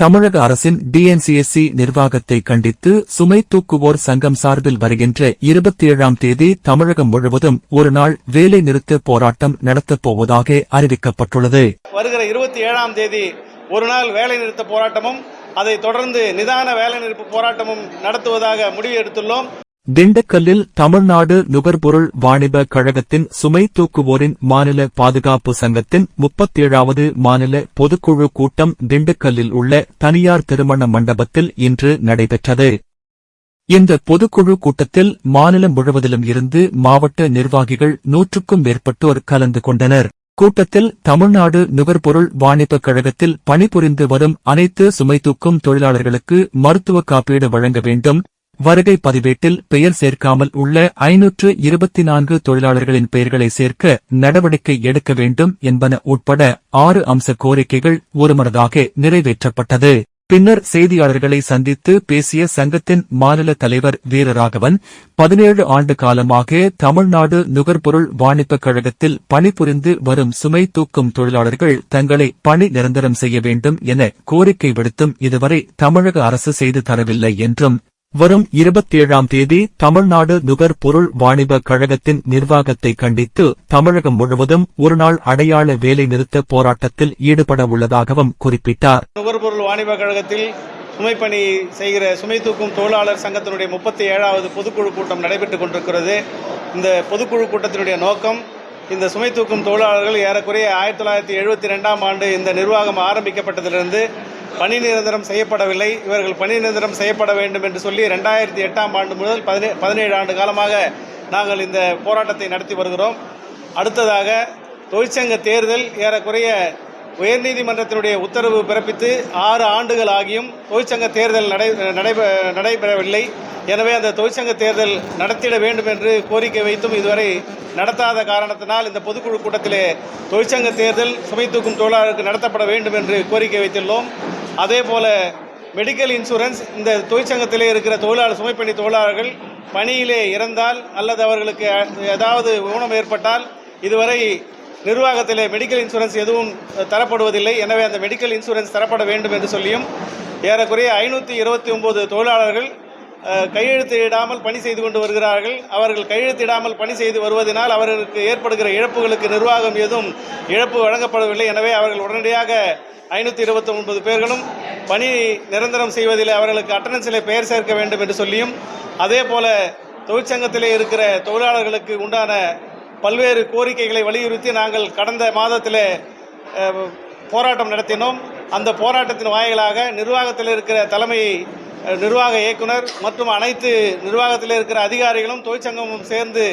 தமிழக அரசின் டிஎன்சிஎஸ்சி நிர்வாகத்தை கண்டித்து சுமை தூக்குவோர் சங்கம் சார்பில் வருகின்ற இருபத்தி ஏழாம் தேதி தமிழகம் முழுவதும் ஒருநாள் வேலை நிறுத்த போராட்டம் நடத்தப் போவதாக அறிவிக்கப்பட்டுள்ளது. வருகிற இருபத்தி ஏழாம் தேதி ஒரு நாள் வேலை நிறுத்த போராட்டமும் அதை தொடர்ந்து நிதான வேலை நிறுத்த போராட்டமும் நடத்துவதாக முடிவு எடுத்துள்ளோம். திண்டுக்கல்லில் தமிழ்நாடு நுகர்பொருள் வாணிப கழகத்தின் சுமை தூக்குவோரின் மாநில பாதுகாப்பு சங்கத்தின் முப்பத்தேழாவது மாநில பொதுக்குழு கூட்டம் திண்டுக்கல்லில் உள்ள தனியார் திருமண மண்டபத்தில் இன்று நடைபெற்றது. இந்த பொதுக்குழு கூட்டத்தில் மாநிலம் முழுவதிலும் இருந்து மாவட்ட நிர்வாகிகள் நூற்றுக்கும் மேற்பட்டோர் கலந்து கொண்டனர். கூட்டத்தில் தமிழ்நாடு நுகர்பொருள் வாணிபக் கழகத்தில் பணிபுரிந்து வரும் அனைத்து சுமை தூக்கும் தொழிலாளர்களுக்கு மருத்துவ காப்பீடு வழங்க வேண்டும். வருகை பதிவேட்டில் பெயர் சேர்க்காமல் உள்ள ஐநூற்று இருபத்தி நான்கு தொழிலாளர்களின் பெயர்களை சேர்க்க நடவடிக்கை எடுக்க வேண்டும் என்பன உட்பட ஆறு அம்ச கோரிக்கைகள் ஒருமனதாக நிறைவேற்றப்பட்டது. பின்னர் செய்தியாளர்களை சந்தித்து பேசிய சங்கத்தின் மாநில தலைவர் வீரராகவன் பதினேழு ஆண்டு காலமாக தமிழ்நாடு நுகர்பொருள் வாணிபக் கழகத்தில் பணிபுரிந்து வரும் சுமை தூக்கும் தொழிலாளர்கள் தங்களை பணி நிரந்தரம் செய்ய வேண்டும் என கோரிக்கை விடுத்தும் இதுவரை தமிழக அரசு செய்து தரவில்லை என்றும் வரும் இருபத்தேழாம் தேதி தமிழ்நாடு நுகர்பொருள் வாணிப கழகத்தின் நிர்வாகத்தை கண்டித்து தமிழகம் முழுவதும் ஒருநாள் அடையாள வேலை நிறுத்த போராட்டத்தில் ஈடுபட உள்ளதாகவும் குறிப்பிட்டார். நுகர்பொருள் வாணிப கழகத்தில் சுமைப்பணி செய்கிற சுமை தூக்கும் தொழிலாளர் சங்கத்தினுடைய முப்பத்தி ஏழாவது பொதுக்குழு கூட்டம் நடைபெற்றுக் கொண்டிருக்கிறது. இந்த பொதுக்குழு கூட்டத்தினுடைய நோக்கம் இந்த சுமை தூக்கும் தொழிலாளர்கள் ஏறக்குறைய ஆயிரத்தி தொள்ளாயிரத்தி எழுபத்தி ரெண்டாம் ஆண்டு இந்த நிர்வாகம் ஆரம்பிக்கப்பட்டதிலிருந்து பணி நிரந்தரம் செய்யப்படவில்லை. இவர்கள் பணி நிரந்தரம் செய்யப்பட வேண்டும் என்று சொல்லி ரெண்டாயிரத்தி எட்டாம் ஆண்டு முதல் பதினே பதினேழு ஆண்டு காலமாக நாங்கள் இந்த போராட்டத்தை நடத்தி வருகிறோம். அடுத்ததாக தொழிற்சங்க தேர்தல் ஏறக்குறைய உயர்நீதிமன்றத்தினுடைய உத்தரவு பிறப்பித்து ஆறு ஆண்டுகள் ஆகியும் தொழிற்சங்க தேர்தல் நடை நடைபெ நடைபெறவில்லை. எனவே அந்த தொழிற்சங்க தேர்தல் நடத்திட வேண்டும் என்று கோரிக்கை வைத்தும் இதுவரை நடத்தாத காரணத்தினால் இந்த பொதுக்குழு கூட்டத்திலே தொழிற்சங்க தேர்தல் சுமை தூக்கும் தொழிலாளருக்கு நடத்தப்பட வேண்டும் என்று கோரிக்கை வைத்துள்ளோம். அதே போல மெடிக்கல் இன்சூரன்ஸ் இந்த தொழிற்சங்கத்திலே இருக்கிற தொழிலாளர் சுமைப்பணி தொழிலாளர்கள் பணியிலே இறந்தால் அல்லது அவர்களுக்கு ஏதாவது ஊனம் ஏற்பட்டால் இதுவரை நிர்வாகத்திலே மெடிக்கல் இன்சூரன்ஸ் எதுவும் தரப்படுவதில்லை. எனவே அந்த மெடிக்கல் இன்சூரன்ஸ் தரப்பட வேண்டும் என்று சொல்லியும் ஏறக்குறைய ஐநூற்றி இருபத்தி ஒம்பது தொழிலாளர்கள் கையெழுத்திடாமல் பணி செய்து கொண்டு வருகிறார்கள். அவர்கள் கையெழுத்திடாமல் பணி செய்து வருவதனால் அவர்களுக்கு ஏற்படுகிற இழப்புகளுக்கு நிர்வாகம் எதுவும் இழப்பு வழங்கப்படவில்லை. எனவே அவர்கள் உடனடியாக ஐநூற்றி இருபத்தி ஒன்பது பேர்களும் பணி நிரந்தரம் செய்வதில் அவர்களுக்கு அட்டண்டன்ஸில் பெயர் சேர்க்க வேண்டும் என்று சொல்லியும் அதே போல தொழிற்சங்கத்திலே இருக்கிற தொழிலாளர்களுக்கு உண்டான பல்வேறு கோரிக்கைகளை வலியுறுத்தி நாங்கள் கடந்த மாதத்தில் போராட்டம் நடத்தினோம். அந்த போராட்டத்தின் வாயிலாக நிர்வாகத்தில் இருக்கிற தலைமை நிர்வாக இயக்குனர் மற்றும் அனைத்து நிர்வாகத்தில் இருக்கிற அதிகாரிகளும் தொழிற்சங்கமும் சேர்ந்து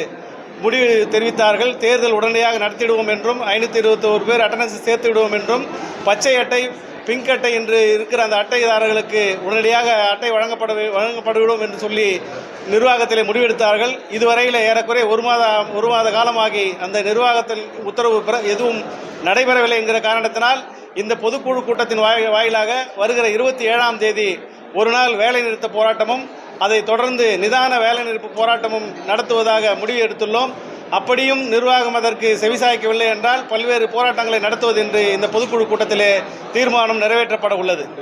முடிவு தெரிவித்தார்கள். தேர்தல் உடனடியாக நடத்திடுவோம் என்றும் ஐநூற்றி இருபத்தி ஒரு பேர் அட்டண்டன்ஸ் சேர்த்து விடுவோம் என்றும் பச்சை அட்டை பிங்க் அட்டை என்று இருக்கிற அந்த அட்டைதாரர்களுக்கு உடனடியாக அட்டை வழங்கப்பட வழங்கப்படுவிடும் என்று சொல்லி நிர்வாகத்தில் முடிவெடுத்தார்கள். இதுவரையில் ஏறக்குறைய ஒரு மாத ஒரு மாத காலமாகி அந்த நிர்வாகத்தில் உத்தரவு எதுவும் நடைபெறவில்லை என்கிற காரணத்தினால் இந்த பொதுக்குழு கூட்டத்தின் வாயிலாக வருகிற இருபத்தி ஏழாம் தேதி ஒரு நாள் வேலைநிறுத்த போராட்டமும் அதை தொடர்ந்து நிதான வேலை போராட்டமும் நடத்துவதாக முடிவு எடுத்துள்ளோம். அப்படியும் நிர்வாகம் அதற்கு செவிசாய்க்கவில்லை என்றால் பல்வேறு போராட்டங்களை நடத்துவது என்று இந்த பொதுக்குழு கூட்டத்திலே தீர்மானம் நிறைவேற்றப்பட உள்ளது.